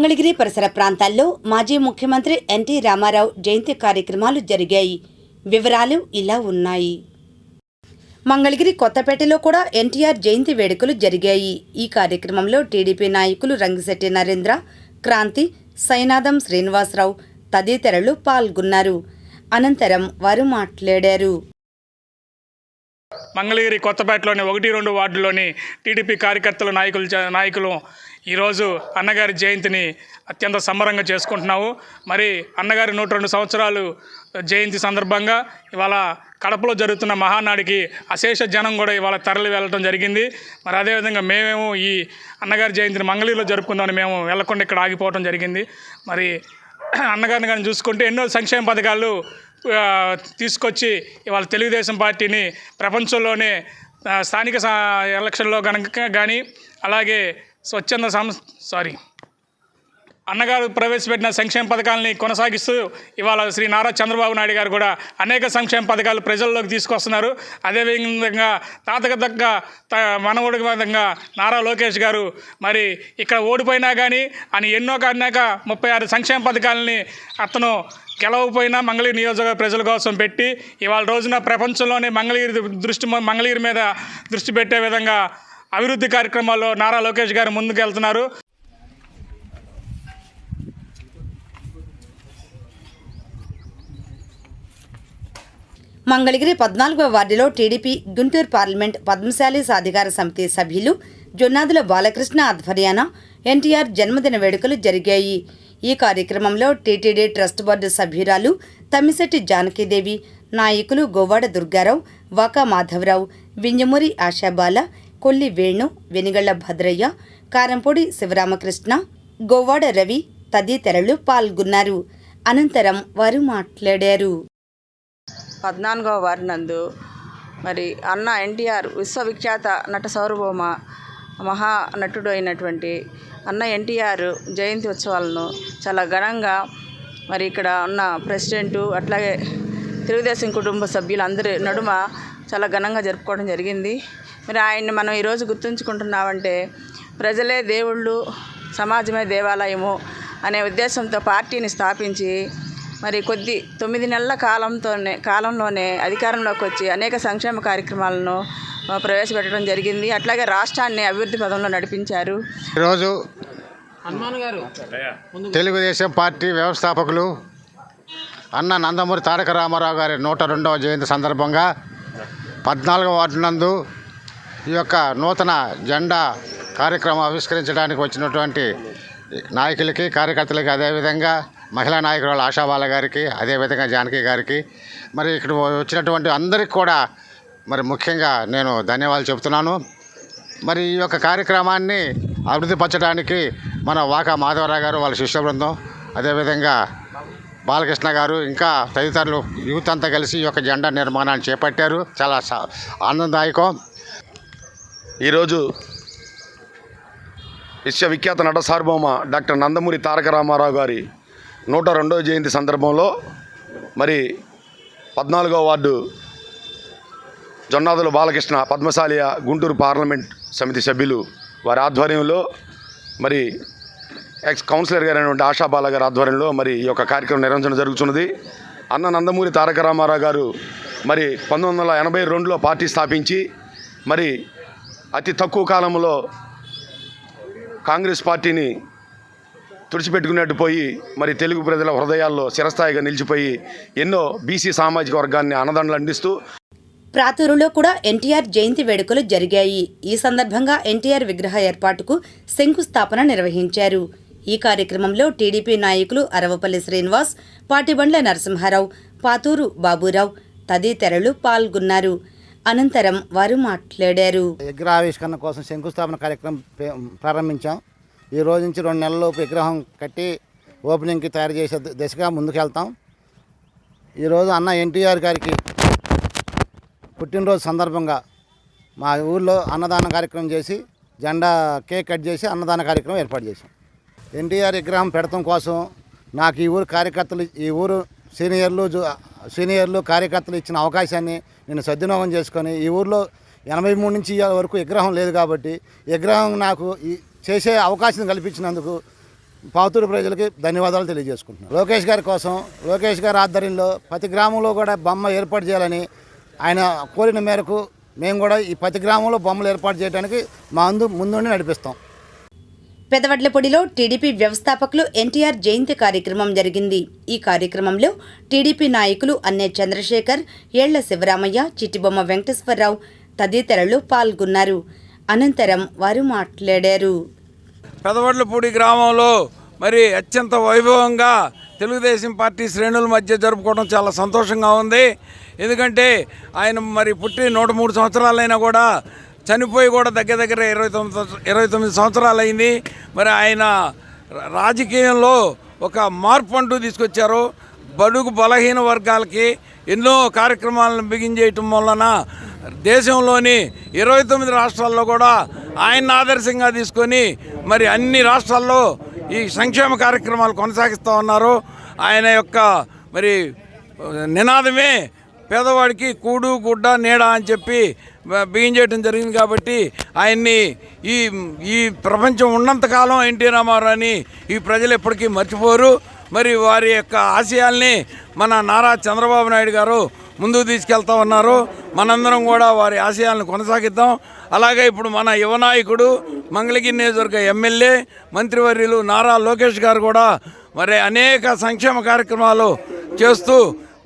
మంగళగిరి పరిసర ప్రాంతాల్లో మాజీ ముఖ్యమంత్రి ఎన్టీ రామారావు జయంతి కార్యక్రమాలు జరిగాయి. వివరాలు ఇలా ఉన్నాయి. మంగళగిరి కొత్తపేటలో కూడా ఎన్టీఆర్ జయంతి వేడుకలు జరిగాయి. ఈ కార్యక్రమంలో టీడీపీ నాయకులు రంగిశెట్టి నరేంద్ర క్రాంతి సైనాదం శ్రీనివాసరావు తదితరులు పాల్గొన్నారు. అనంతరం వారు మాట్లాడారు. మంగళగిరి కొత్తపేటలోని ఒకటి రెండు వార్డులోని టీడీపీ కార్యకర్తలు నాయకులు నాయకులు ఈరోజు అన్నగారి జయంతిని అత్యంత సంబరంగా చేసుకుంటున్నాము మరి అన్నగారి నూట రెండు సంవత్సరాలు జయంతి సందర్భంగా ఇవాళ కడపలో జరుగుతున్న మహానాడికి అశేష జనం కూడా ఇవాళ తరలి వెళ్ళడం జరిగింది. మరి అదేవిధంగా మేమేమో ఈ అన్నగారి జయంతిని మంగళగిరిలో జరుపుకుందామని మేము వెళ్ళకుండా ఇక్కడ ఆగిపోవడం జరిగింది. మరి అన్నగారిని కానీ చూసుకుంటే ఎన్నో సంక్షేమ పథకాలు తీసుకొచ్చి ఇవాళ తెలుగుదేశం పార్టీని ప్రపంచంలోనే స్థానిక సా ఎలక్షన్లో కనుక కానీ అలాగే స్వచ్ఛంద సంస్థ సారీ అన్నగారు ప్రవేశపెట్టిన సంక్షేమ పథకాలని కొనసాగిస్తూ ఇవాళ శ్రీ నారా చంద్రబాబు నాయుడు గారు కూడా అనేక సంక్షేమ పథకాలు ప్రజల్లోకి తీసుకొస్తున్నారు. అదేవిధంగా తాతకు తగ్గ త- మనవడికి విధంగా నారా లోకేష్ గారు మరి ఇక్కడ ఓడిపోయినా కానీ అని ఎన్నో కన్నాక ముప్పై ఆరు సంక్షేమ పథకాలని అతను గెలవపోయినా మంగళగిరి నియోజకవర్గ ప్రజల కోసం పెట్టి ఇవాళ రోజున ప్రపంచంలోనే మంగళగిరి దృష్టి మంగళగిరి మీద దృష్టి పెట్టే విధంగా అభివృద్ధి కార్యక్రమాల్లో నారా లోకేష్ గారు ముందుకు మంగళగిరి పద్నాలుగవ వార్డులో టీడీపీ గుంటూరు పార్లమెంట్ పద్మశాలి సాధికార సమితి సభ్యులు జొన్నాదుల బాలకృష్ణ ఆధ్వర్యాన ఎన్టీఆర్ జన్మదిన వేడుకలు జరిగాయి. ఈ కార్యక్రమంలో టీటీడీ ట్రస్ట్ బోర్డు సభ్యురాలు తమ్మిశెట్టి జానకీదేవి నాయకులు గోవాడ దుర్గారావు వాకా మాధవరావు వింజమూరి ఆశాబాల కొల్లి వేణు వెనిగళ్ళ భద్రయ్య కారంపూడి శివరామకృష్ణ గోవాడ రవి తదితరులు పాల్గొన్నారు. అనంతరం వారు మాట్లాడారు. పద్నాలుగవ వారి నందు మరి అన్న ఎన్టీఆర్ విశ్వవిఖ్యాత నట సార్వభౌమ మహా నటుడు అయినటువంటి అన్న ఎన్టీఆర్ జయంతి ఉత్సవాలను చాలా ఘనంగా మరి ఇక్కడ ఉన్న ప్రెసిడెంటు అట్లాగే తెలుగుదేశం కుటుంబ సభ్యులందరి నడుమ చాలా ఘనంగా జరుపుకోవడం జరిగింది. మరి ఆయన్ని మనం ఈరోజు గుర్తుంచుకుంటున్నామంటే ప్రజలే దేవుళ్ళు సమాజమే దేవాలయము అనే ఉద్దేశంతో పార్టీని స్థాపించి మరి కొద్ది తొమ్మిది నెలల కాలంతోనే కాలంలోనే అధికారంలోకి వచ్చి అనేక సంక్షేమ కార్యక్రమాలను ప్రవేశపెట్టడం జరిగింది. అట్లాగే రాష్ట్రాన్ని అభివృద్ధి పదంలో నడిపించారు. ఈరోజు తెలుగుదేశం పార్టీ వ్యవస్థాపకులు అన్న నందమూరి తారక రామారావు గారి నూట రెండవ జయంతి సందర్భంగా పద్నాలుగవ వార్డు నందు ఈ యొక్క నూతన జెండా కార్యక్రమం ఆవిష్కరించడానికి వచ్చినటువంటి నాయకులకి కార్యకర్తలకి అదేవిధంగా మహిళా నాయకురాలు ఆశాబాల గారికి అదేవిధంగా జానకి గారికి మరి ఇక్కడ వచ్చినటువంటి అందరికి కూడా మరి ముఖ్యంగా నేను ధన్యవాదాలు చెబుతున్నాను. మరి ఈ యొక్క కార్యక్రమాన్ని అభివృద్ధి పరచడానికి మన వాకా మాధవరావు గారు వాళ్ళ శిష్య బృందం అదేవిధంగా బాలకృష్ణ గారు ఇంకా తదితరులు యూత్ అంతా కలిసి ఈ యొక్క జెండా నిర్మాణాన్ని చేపట్టారు. చాలా ఆనందదాయకం. ఈరోజు విశ్వవిఖ్యాత నట సార్వభౌమ డాక్టర్ నందమూరి తారక రామారావు గారి నూట రెండవ జయంతి సందర్భంలో మరి పద్నాలుగో వార్డు జొన్నాదుల బాలకృష్ణ పద్మశాలియ గుంటూరు పార్లమెంట్ సమితి సభ్యులు వారి ఆధ్వర్యంలో మరి ఎక్స్ కౌన్సిలర్ గారైనటువంటి ఆశాబాల గారి ఆధ్వర్యంలో మరి ఈ యొక్క కార్యక్రమం నిర్వహించడం జరుగుతున్నది. అన్న నందమూరి తారక రామారావు గారు మరి పంతొమ్మిది వందల ఎనభై రెండులో పార్టీ స్థాపించి మరి అతి తక్కువ కాలంలో కాంగ్రెస్ పార్టీని తుడిచిపెట్టుకున్నట్టు పోయి మరి తెలుగు ప్రజల హృదయాల్లో చిరస్థాయిగా నిలిచిపోయి ఎన్నో బీసీ సామాజిక వర్గాన్ని అన్నదండలు అందిస్తూ ప్రాతూరులో కూడా ఎన్టీఆర్ జయంతి వేడుకలు జరిగాయి. ఈ సందర్భంగా ఎన్టీఆర్ విగ్రహ ఏర్పాటుకు శంకుస్థాపన నిర్వహించారు. ఈ కార్యక్రమంలో టీడీపీ నాయకులు అరవపల్లి శ్రీనివాస్ పాటిబండ్ల నరసింహారావు పాతూరు బాబురావు తదితరులు పాల్గొన్నారు. అనంతరం వారు మాట్లాడారు. విగ్రహావిష్కరణ కోసం శంకుస్థాపన కార్యక్రమం ప్రారంభించాం. ఈ రోజు నుంచి రెండు నెలల్లోపు విగ్రహం కట్టి ఓపెనింగ్కి తయారు చేసే దిశగా ముందుకెళ్తాం. ఈరోజు అన్న ఎన్టీఆర్ గారికి పుట్టినరోజు సందర్భంగా మా ఊర్లో అన్నదాన కార్యక్రమం చేసి జెండా కేక్ కట్ చేసి అన్నదాన కార్యక్రమం ఏర్పాటు చేశాం. ఎన్టీఆర్ విగ్రహం పెడతం కోసం నాకు ఈ ఊరు కార్యకర్తలు ఈ ఊరు సీనియర్లు సీనియర్లు కార్యకర్తలు ఇచ్చిన అవకాశాన్ని నేను సద్వినియోగం చేసుకొని ఈ ఊర్లో ఎనభై మూడు నుంచి ఇవాళ వరకు విగ్రహం లేదు కాబట్టి విగ్రహం నాకు ఈ చేసే అవకాశం కల్పించినందుకు పాతూరు ప్రజలకి ధన్యవాదాలు తెలియజేసుకుంటున్నాను. లోకేష్ గారి కోసం లోకేష్ గారి ఆధ్వర్యంలో ప్రతి గ్రామంలో కూడా బొమ్మ ఏర్పాటు చేయాలని ఆయన కోరిన మేరకు మేము కూడా ఈ ప్రతి గ్రామంలో బొమ్మలు ఏర్పాటు చేయడానికి మా అందు ముందుండి నడిపిస్తాం. పెదవడ్లపొడిలో టీడీపీ వ్యవస్థాపకులు ఎన్టీఆర్ జయంతి కార్యక్రమం జరిగింది. ఈ కార్యక్రమంలో టీడీపీ నాయకులు అన్నే చంద్రశేఖర్ ఏళ్ళ శివరామయ్య చిట్టిబొమ్మ వెంకటేశ్వరరావు తదితరులు పాల్గొన్నారు. అనంతరం వారు మాట్లాడారు. పెదవడ్లపూడి గ్రామంలో మరి అత్యంత వైభవంగా తెలుగుదేశం పార్టీ శ్రేణుల మధ్య జరుపుకోవడం చాలా సంతోషంగా ఉంది. ఎందుకంటే ఆయన మరి పుట్టి నూట మూడు సంవత్సరాలైనా కూడా చనిపోయి కూడా దగ్గర దగ్గర ఇరవై తొమ్మిది ఇరవై తొమ్మిది సంవత్సరాలు అయింది మరి ఆయన రాజకీయంలో ఒక మార్పు అంటూ తీసుకొచ్చారు. బడుగు బలహీన వర్గాలకి ఎన్నో కార్యక్రమాలను బిగించేయటం వలన దేశంలోని ఇరవై తొమ్మిది రాష్ట్రాల్లో కూడా ఆయన ఆదర్శంగా తీసుకొని మరి అన్ని రాష్ట్రాల్లో ఈ సంక్షేమ కార్యక్రమాలు కొనసాగిస్తూ ఉన్నారు. ఆయన యొక్క మరి నినాదమే పేదవాడికి కూడు గుడ్డ నీడ అని చెప్పి బియ్యం చేయడం జరిగింది కాబట్టి ఆయన్ని ఈ ఈ ప్రపంచం ఉన్నంతకాలం ఎన్టీ రామారావు అని ఈ ప్రజలు ఎప్పటికీ మర్చిపోరు. మరి వారి యొక్క ఆశయాల్ని మన నారా చంద్రబాబు నాయుడు గారు ముందుకు తీసుకెళ్తా ఉన్నారు. మనందరం కూడా వారి ఆశయాలను కొనసాగిద్దాం. అలాగే ఇప్పుడు మన యువ నాయకుడు మంగళగిరి నియోజకవర్గ ఎమ్మెల్యే మంత్రివర్యులు నారా లోకేష్ గారు కూడా మరి అనేక సంక్షేమ కార్యక్రమాలు చేస్తూ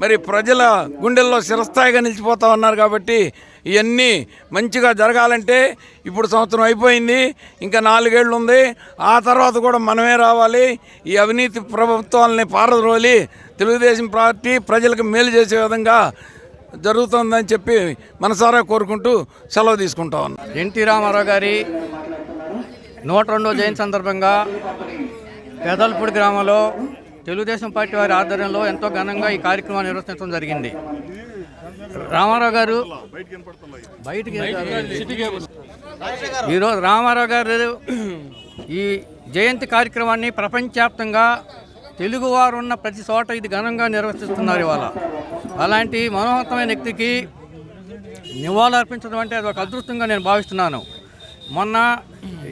మరి ప్రజల గుండెల్లో శిరస్థాయిగా నిలిచిపోతా ఉన్నారు కాబట్టి ఇవన్నీ మంచిగా జరగాలంటే ఇప్పుడు సంవత్సరం అయిపోయింది ఇంకా నాలుగేళ్ళు ఉంది ఆ తర్వాత కూడా మనమే రావాలి. ఈ అవినీతి ప్రభుత్వాలని పారద్రోలి తెలుగుదేశం పార్టీ ప్రజలకు మేలు చేసే విధంగా జరుగుతుందని చెప్పి మనసారా కోరుకుంటూ సెలవు తీసుకుంటా ఉన్నాను ఎన్టీ రామారావు గారి నూట రెండో జయంతి సందర్భంగా పెదల్పూడి గ్రామంలో తెలుగుదేశం పార్టీ వారి ఆధ్వర్యంలో ఎంతో ఘనంగా ఈ కార్యక్రమాన్ని నిర్వహించడం జరిగింది. రామారావు గారు బయటికి ఈరోజు రామారావు గారు ఈ జయంతి కార్యక్రమాన్ని ప్రపంచవ్యాప్తంగా తెలుగువారు ఉన్న ప్రతి చోట ఇది ఘనంగా నిర్వహిస్తున్నారు ఇవాళ. అలాంటి మనోహతమైన వ్యక్తికి నివాళులర్పించడం అంటే అది ఒక అదృష్టంగా నేను భావిస్తున్నాను. మొన్న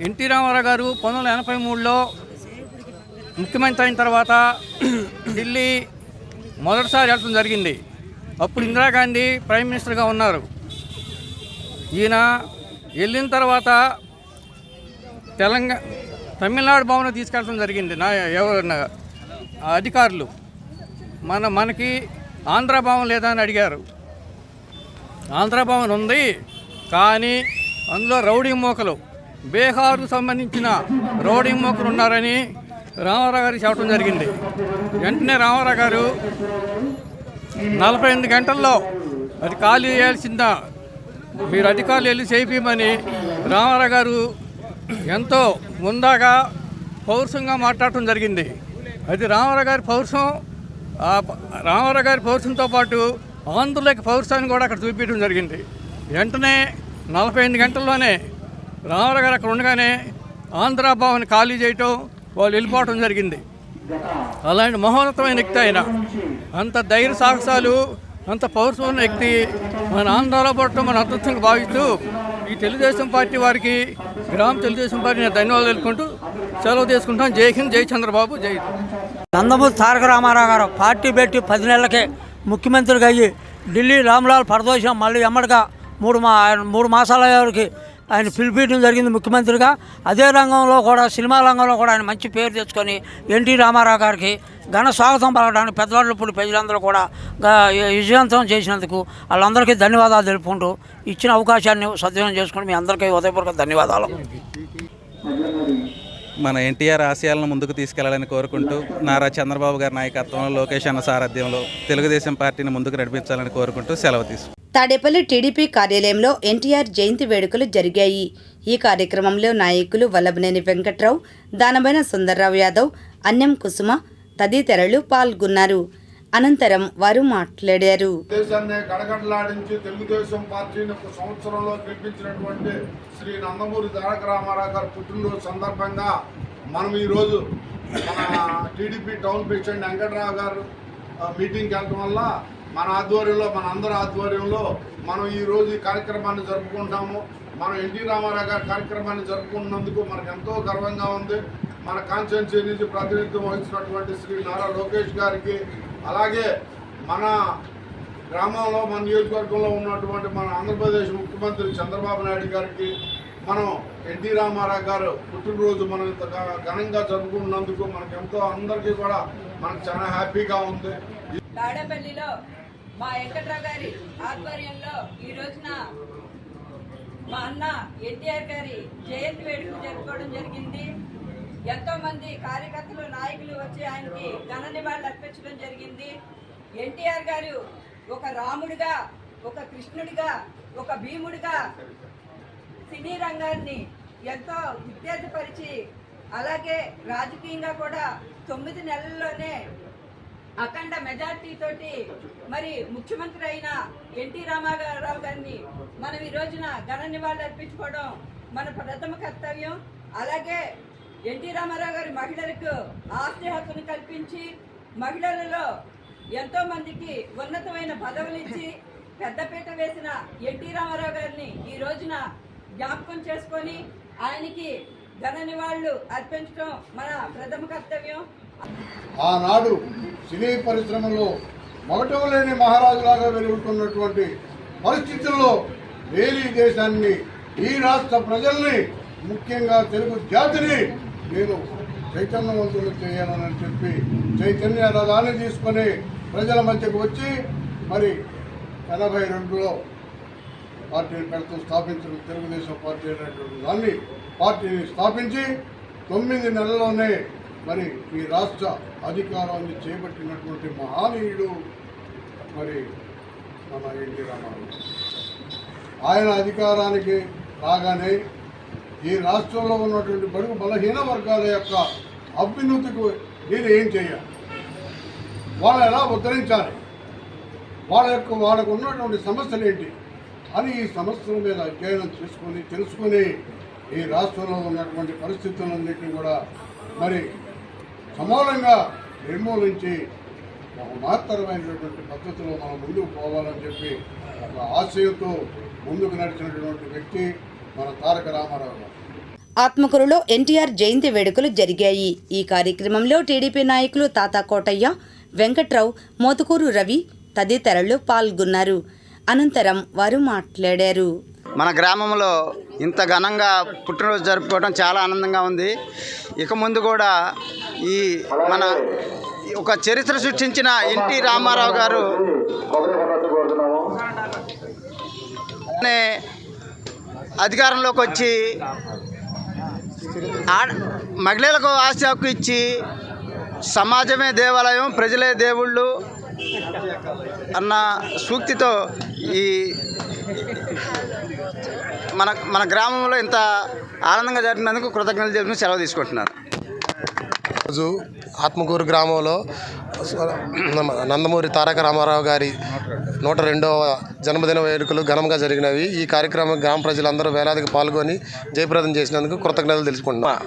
ఎన్టీ రామారావు గారు పంతొమ్మిది వందల ఎనభై మూడులో ముఖ్యమంత్రి అయిన తర్వాత ఢిల్లీ మొదటిసారి వెళ్ళడం జరిగింది. అప్పుడు ఇందిరాగాంధీ ప్రైమ్ మినిస్టర్గా ఉన్నారు. ఈయన వెళ్ళిన తర్వాత తెలంగాణ తమిళనాడు భవన్ తీసుకెళ్ళడం జరిగింది. నా ఎవరన్నా అధికారులు. మన మనకి ఆంధ్ర భవన్ లేదా అని అడిగారు. ఆంధ్ర భవన్ ఉంది కానీ అందులో రౌడీ మోకలు. బీహార్కు సంబంధించిన రౌడీ మోకలు ఉన్నారని రామారావు గారికి చెప్పడం జరిగింది. వెంటనే రామారావు గారు నలభై ఎనిమిది గంటల్లో అది ఖాళీ చేయాల్సిందా? మీరు అధికారులు వెళ్ళి చేయించమని రామారావు గారు ఎంతో ముందాగా పౌరుషంగా మాట్లాడటం జరిగింది. అది రామారావు గారి పౌరుషం రామారావు గారి పౌరుషంతో పాటు ఆంధ్రులకి పౌరుషాన్ని కూడా అక్కడ చూపించడం జరిగింది. వెంటనే నలభై ఎనిమిది గంటల్లోనే రామారావు గారు అక్కడ ఉండగానే ఆంధ్ర భవన్ ఖాళీ చేయటం వాళ్ళు వెళ్ళిపోవటం జరిగింది. అలాంటి మహోన్నతమైన వ్యక్తి ఆయన. అంత ధైర్య సాహసాలు అంత పౌరుషం వ్యక్తి. మన ఆంధ్రాలో పడటం మన అదృష్టంగా భావిస్తూ ఈ తెలుగుదేశం పార్టీ వారికి గ్రామ తెలుగుదేశం పార్టీ నేను ధన్యవాదాలు తెలుపుకుంటూ సెలవు తీసుకుంటాం జై హింద్ జై చంద్రబాబు జై నందమూరి తారక రామారావు గారు పార్టీ పెట్టి పది నెలలకే ముఖ్యమంత్రిగా అయ్యి ఢిల్లీ రామ్లాల్ పరదోషం మళ్ళీ ఎమ్మడిగా మూడు మా మూడు మాసాల వరకు ఆయన పిలిపించడం జరిగింది ముఖ్యమంత్రిగా. అదే రంగంలో కూడా సినిమా రంగంలో కూడా ఆయన మంచి పేరు తెచ్చుకొని ఎన్టీ రామారావు గారికి ఘన స్వాగతం పలకడానికి పెద్దవాళ్ళప్పుడు ప్రజలందరూ కూడా విజయవంతం చేసినందుకు వాళ్ళందరికీ ధన్యవాదాలు తెలుపుకుంటూ ఇచ్చిన అవకాశాన్ని సద్వినియోగం చేసుకుని మీ అందరికీ ఉదయపూర్వక ధన్యవాదాలు. మన ఎన్టీఆర్ ఆశయాలను ముందుకు తీసుకెళ్ళాలని కోరుకుంటూ నారా చంద్రబాబు గారి నాయకత్వంలో లోకేష్ అన్న సారథ్యంలో తెలుగుదేశం పార్టీని ముందుకు నడిపించాలని కోరుకుంటూ సెలవు తీసుకుంటాం తాడేపల్లి టీడీపీ కార్యాలయంలో ఎన్టీఆర్ జయంతి వేడుకలు జరిగాయి. ఈ కార్యక్రమంలో నాయకులు వల్లభనేని వెంకట్రావు దానబైన సుందర్రావు యాదవ్ అన్నం కుసుమ తదితరులు పాల్గొన్నారు. అనంతరం వారు మాట్లాడారు. దేశాన్ని తెలుగుదేశం పార్టీని ఒక సంవత్సరంలో గెలిపించినటువంటి శ్రీ నందమూరి తారక రామారావు గారి పుట్టినరోజు సందర్భంగా మనం ఈరోజు మన టీడీపీ టౌన్ ప్రెసిడెంట్ వెంకట్రావు గారు మీటింగ్కి వెళ్ళడం వల్ల మన ఆధ్వర్యంలో మన అందరి ఆధ్వర్యంలో మనం ఈరోజు ఈ కార్యక్రమాన్ని జరుపుకుంటాము. మనం ఎన్టీ రామారావు గారి కార్యక్రమాన్ని జరుపుకున్నందుకు మనకు ఎంతో గర్వంగా ఉంది. మన కాన్స్టిట్యున్సీ నుంచి ప్రాతినిధ్యం వహించినటువంటి శ్రీ నారా లోకేష్ గారికి అలాగే మన గ్రామంలో మన నియోజకవర్గంలో ఉన్నటువంటి మన ఆంధ్రప్రదేశ్ ముఖ్యమంత్రి చంద్రబాబు నాయుడు గారికి మనం ఎన్టీ రామారావు గారు పుట్టినరోజు మనం ఇంత ఘనంగా జరుపుకున్నందుకు మనకు ఎంతో అందరికీ కూడా మనకు చాలా హ్యాపీగా ఉంది. తాడేపల్లిలో మా వెంకట్రావు గారి ఆధ్వర్యంలో ఈ రోజున మా అన్న ఎన్టీఆర్ గారి జయంతి వేడుకలు జరుపుకోవడం జరిగింది. ఎంతో మంది కార్యకర్తలు నాయకులు వచ్చి ఆయనకి ఘన నివాళులు అర్పించడం జరిగింది. ఎన్టీఆర్ గారు ఒక రాముడిగా ఒక కృష్ణుడిగా ఒక భీముడిగా సినీ రంగాన్ని ఎంతో ఉత్తేజపరిచి అలాగే రాజకీయంగా కూడా తొమ్మిది నెలల్లోనే అఖండ మెజార్టీ తోటి మరి ముఖ్యమంత్రి అయిన ఎన్టీ రామారావు గారిని మనం ఈ రోజున ఘన నివాళులు అర్పించుకోవడం మన ప్రథమ కర్తవ్యం. అలాగే ఎన్టీ రామారావు గారి మహిళలకు ఆస్తి హక్కును కల్పించి మహిళలలో ఎంతో మందికి ఉన్నతమైన పదవులు ఇచ్చి పెద్దపీట వేసిన ఎన్టీ రామారావు గారిని ఈ రోజున జ్ఞాపకం చేసుకొని ఆయనకి ఘన నివాళులు అర్పించడం మన ప్రథమ కర్తవ్యం. ఆనాడు సినీ పరిశ్రమలో మొగటం లేని మహారాజులాగా వెలుగుతున్నటువంటి పరిస్థితుల్లో వేలి దేశాన్ని ఈ రాష్ట్ర ప్రజల్ని ముఖ్యంగా తెలుగు జాతిని నేను చైతన్యవంతులు చేయాలని చెప్పి చైతన్య రథాన్ని తీసుకొని ప్రజల మధ్యకు వచ్చి మరి ఎనభై రెండులో పార్టీని పెడుతూ స్థాపించిన తెలుగుదేశం పార్టీ అనేటువంటి దాన్ని పార్టీని స్థాపించి తొమ్మిది నెలల్లోనే మరి ఈ రాష్ట్ర అధికారాన్ని చేపట్టినటువంటి మహానీయుడు మరి మన ఎన్టీ రామారావు. ఆయన అధికారానికి రాగానే ఈ రాష్ట్రంలో ఉన్నటువంటి బడుగు బలహీన వర్గాల యొక్క అభ్యున్నతికి నేను ఏం చేయాలి? వాళ్ళు ఎలా ఉద్ధరించాలి? వాళ్ళ యొక్క వాళ్ళకు ఉన్నటువంటి సమస్యలు ఏంటి? అని ఈ సమస్యల మీద అధ్యయనం చేసుకొని తెలుసుకొని ఈ రాష్ట్రంలో ఉన్నటువంటి పరిస్థితులన్నింటినీ కూడా మరి సమానంగా నిర్మూలించి ఒక మహత్తరమైనటువంటి పద్ధతిలో మనం ముందుకు పోవాలని చెప్పి ఒక ఆశయంతో ముందుకు నడిచినటువంటి వ్యక్తి మన తారక రామారావు గారు. ఆత్మకూరులో ఎన్టీఆర్ జయంతి వేడుకలు జరిగాయి. ఈ కార్యక్రమంలో టీడీపీ నాయకులు తాతా కోటయ్య వెంకట్రావు మోతుకూరు రవి తదితరులు పాల్గొన్నారు. అనంతరం వారు మాట్లాడారు. మన గ్రామంలో ఇంత ఘనంగా పుట్టినరోజు జరుపుకోవడం చాలా ఆనందంగా ఉంది. ఇక ముందు కూడా ఈ మన ఒక చరిత్ర సృష్టించిన ఎన్టీ రామారావు గారు అధికారంలోకి వచ్చి ఆడ మహిళలకు ఆస్తి హక్కు ఇచ్చి సమాజమే దేవాలయం ప్రజలే దేవుళ్ళు అన్న సూక్తితో ఈ మన మన గ్రామంలో ఇంత ఆనందంగా జరిగినందుకు కృతజ్ఞతలు చెప్పి సెలవు తీసుకుంటున్నాను. రోజు ఆత్మకూరు గ్రామంలో నందమూరి తారక రామారావు గారి నూట రెండవ జన్మదిన వేడుకలు ఘనంగా జరిగినవి. ఈ కార్యక్రమం గ్రామ ప్రజలందరూ వేలాదికి పాల్గొని జయప్రదం చేసినందుకు కృతజ్ఞతలు తెలుసుకుంటున్నాం.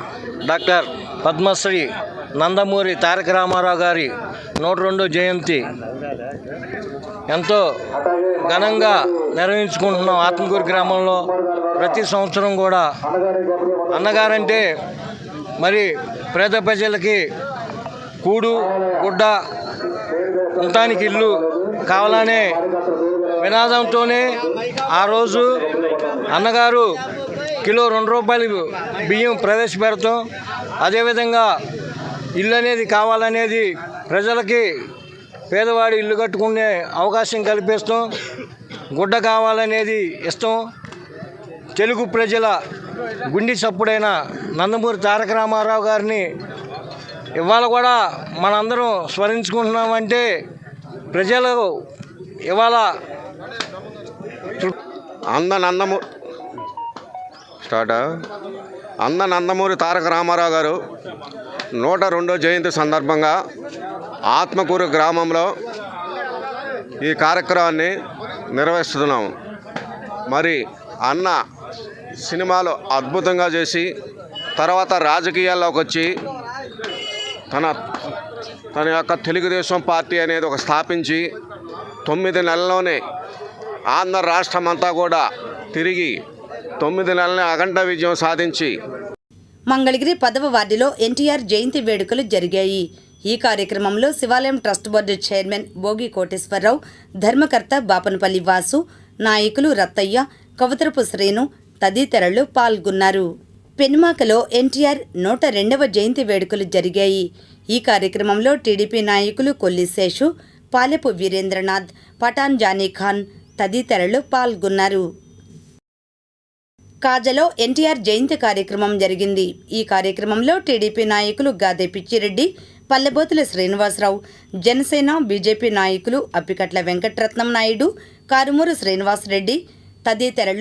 డాక్టర్ పద్మశ్రీ నందమూరి తారక రామారావు గారి నూట రెండో జయంతి. ఎంతో ఘనంగా నిర్వహించుకుంటున్నాం ఆత్మకూరు గ్రామంలో. ప్రతి సంవత్సరం కూడా అన్నగారంటే మరి పేద ప్రజలకి కూడు గుడ్డ ఉంటానికి ఇల్లు కావాలనే వినాదంతోనే ఆ రోజు అన్నగారు కిలో రెండు రూపాయలు బియ్యం ప్రవేశపెడతాం. అదేవిధంగా ఇల్లు అనేది కావాలనేది ప్రజలకి పేదవాడి ఇల్లు కట్టుకునే అవకాశం కల్పిస్తాం. గుడ్డ కావాలనేది ఇష్టం తెలుగు ప్రజల గుండె చప్పుడైన నందమూరి తారక రామారావు గారిని ఇవాళ కూడా మనందరం స్మరించుకుంటున్నామంటే ప్రజలు ఇవాళ అంద నందము స్టార్ట్? అంద నందమూరి తారక రామారావు గారు నూట రెండో జయంతి సందర్భంగా ఆత్మకూరు గ్రామంలో ఈ కార్యక్రమాన్ని నిర్వహిస్తున్నాము. మరి అన్న సినిమాలు అద్భుతంగా చేసి తర్వాత రాజకీయాల్లోకి వచ్చి తన తన యొక్క తెలుగుదేశం పార్టీ అనేది ఒక స్థాపించి తొమ్మిది నెలల్లోనే ఆంధ్ర రాష్ట్రం అంతా కూడా తిరిగి తొమ్మిది నెలలనే అఖండ విజయం సాధించి మంగళగిరి పదవ వార్డులో ఎన్టీఆర్ జయంతి వేడుకలు జరిగాయి. ఈ కార్యక్రమంలో శివాలయం trust board chairman Bhogi Koteswararao ధర్మకర్త బాపనపల్లి వాసు నాయకులు రత్తయ్య కవతరపు శ్రేణు తదితరులు పాల్గొన్నారు. పెనుమాకలో ఎన్టీఆర్ నూట రెండవ జయంతి వేడుకలు జరిగాయి. ఈ కార్యక్రమంలో టీడీపీ నాయకులు కొల్లి శేషు పాలెపు వీరేంద్రనాథ్ పఠాన్ జానీ ఖాన్ తదితరులు పాల్గొన్నారు. కాజలో ఎన్టీఆర్ జయంతి కార్యక్రమం జరిగింది. ఈ కార్యక్రమంలో టీడీపీ నాయకులు గాదే పిచ్చిరెడ్డి పల్లెబోతుల శ్రీనివాసరావు జనసేన బీజేపీ నాయకులు అప్పికట్ల వెంకట్రత్నం నాయుడు కారుమూరు శ్రీనివాసరెడ్డి తదితరులు